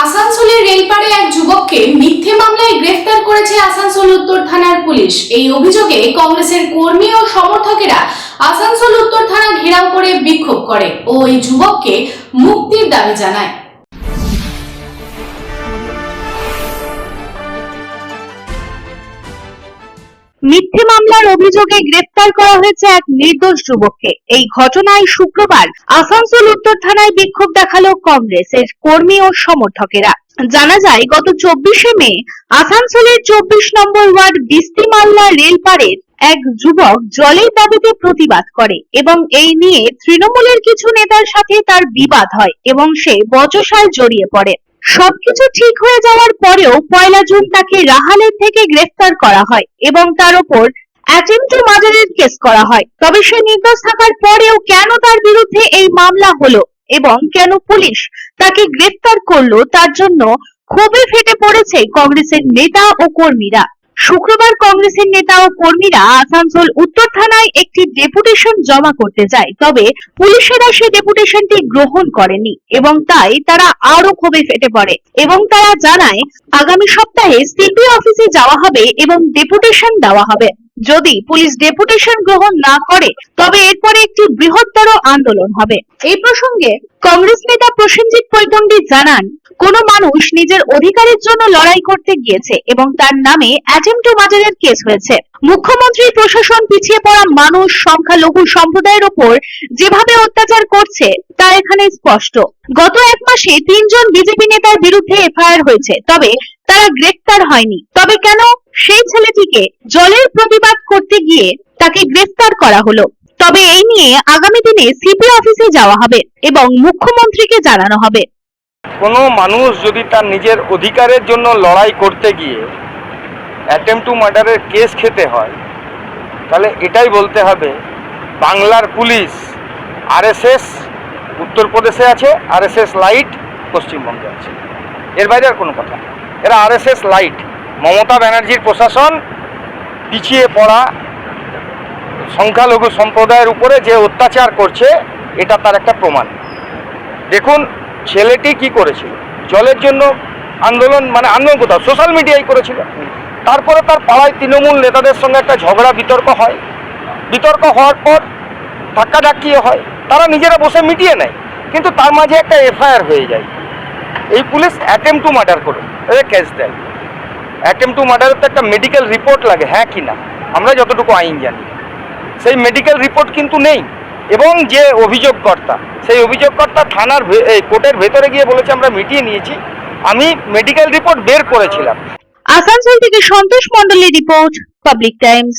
আসানসোলের রেলপাড়ে এক যুবককে মিথ্যে মামলায় গ্রেফতার করেছে আসানসোল উত্তর থানার পুলিশ। এই অভিযোগে কংগ্রেসের কর্মী ও সমর্থকেরা আসানসোল উত্তর থানা ঘেরাও করে বিক্ষোভ করে ও এই যুবককে মুক্তির দাবি জানায়। মিথ্যে মামলার অভিযোগে গ্রেফতার করা হয়েছে এক নির্দোষ যুবককে। এই ঘটনায় শুক্রবার আসানসোল উত্তর থানায় বিক্ষোভ দেখাল কংগ্রেসের কর্মী ও সমর্থকেরা। জানা যায়, গত চব্বিশে মে আসানসোলের চব্বিশ নম্বর ওয়ার্ড বিস্তি বিস্তিমাল্লা রেলপাড়ের এক যুবক জলের দাবিতে প্রতিবাদ করে এবং এই নিয়ে তৃণমূলের কিছু নেতার সাথে তার বিবাদ হয় এবং সে বচসায় জড়িয়ে পড়ে। সবকিছু ঠিক হয়ে যাওয়ার পরেও পয়লা জুন তাকে রাহালের থেকে গ্রেফতার করা হয় এবং তার ওপর অ্যাটেম্প টু মার্ডারের কেস করা হয়। তবে সে নির্দোষ থাকার পরেও কেন তার বিরুদ্ধে এই মামলা হলো এবং কেন পুলিশ তাকে গ্রেফতার করল তার জন্য খুবই ফেটে পড়েছে কংগ্রেসের নেতা ও কর্মীরা। শুক্রবার কংগ্রেসের নেতা ও কর্মীরা আসানসোল উত্তর থানায় একটি ডেপুটেশন জমা করতে যায়। তবে পুলিশেরা সেই ডেপুটেশনটি গ্রহণ করেনি এবং তাই তারা আরও ক্ষোভে ফেটে পড়ে এবং তারা জানায়, আগামী সপ্তাহে সিপি অফিসে যাওয়া হবে এবং ডেপুটেশন দেওয়া হবে। যদি পুলিশ ডেপুটেশন গ্রহণ না করে, তবে এরপরে একটি বৃহত্তর আন্দোলন হবে। এই প্রসঙ্গে কংগ্রেস নেতা প্রসেনজিৎ পৈতন্ডি জানান কোন মানুষ নিজের অধিকারের জন্য লড়াই করতে গিয়েছে এবং তার নামে মার্ডারের কেস হয়েছে। মুখ্যমন্ত্রী, প্রশাসন পিছিয়ে পড়া মানুষ, সংখ্যালঘু সম্প্রদায়ের উপর যেভাবে অত্যাচার করছে, তা এখানে স্পষ্ট। গত এক মাসে তিনজন বিজেপি নেতার বিরুদ্ধে এফআইআর হয়েছে, তবে তারা গ্রেফতার হয়নি। তবে কেন? সেই ছেলেটিকে জলের প্রতিবাদ করতে গিয়ে তাকে গ্রেফতার করা হলো। তবে এই নিয়ে আগামী দিনে সিপি অফিসে যাওয়া হবে এবং মুখ্যমন্ত্রীকে জানানো হবে। কোনো মানুষ যদি তার নিজের অধিকারের জন্য লড়াই করতে গিয়ে অ্যাটেম্প টু মার্ডারের কেস খেতে হয়, তাহলে এটাই বলতে হবে, বাংলার পুলিশ আরএসএস উত্তরপ্রদেশে আছে আরএসএস লাইট পশ্চিমবঙ্গে আছে এর বাইরে আর কোনো কথা। এরা আরএসএস লাইট মমতা ব্যানার্জির প্রশাসন, পিছিয়ে পড়া সংখ্যালঘু সম্প্রদায়ের উপরে যে অত্যাচার করছে, এটা তার একটা প্রমাণ দেখুন ছেলেটি কি করেছিল? জলের জন্য আন্দোলন মানে আন্দোলন কোথাও সোশ্যাল মিডিয়ায় করেছিল। তারপরে তার পাড়ায় তৃণমূল নেতাদের সঙ্গে একটা ঝগড়া, বিতর্ক হয়। বিতর্ক হওয়ার পর ধাক্কাধাক্কিও হয়। তারা নিজেরা বসে মিটিয়ে নেয়। কিন্তু তার মাঝে একটা এফআইআর হয়ে যায়। এই পুলিশ অ্যাটেম্প টু মার্ডার করে। এদের কেস দেয়। অ্যাটেম্প টু মার্ডারের তো একটা মেডিকেল রিপোর্ট লাগে হ্যাঁ কি না? আমরা যতটুকু আইন জানি। সেই মেডিকেল রিপোর্ট কিন্তু নেই। এবং যে অভিযোগকর্তা, সেই অভিযোগকর্তা থানার কোর্টের ভেতরে গিয়ে বলেছে, আমরা মিটিয়ে নিয়েছি। আমি মেডিকেল রিপোর্ট বের করেছিলাম। আসানসোল থেকে সন্তোষ মন্ডলের report, public Times.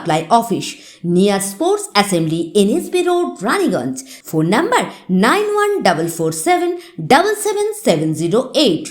supply office near sports assembly NSB road Raniganj phone number nine one double four seven double seven seven zero eight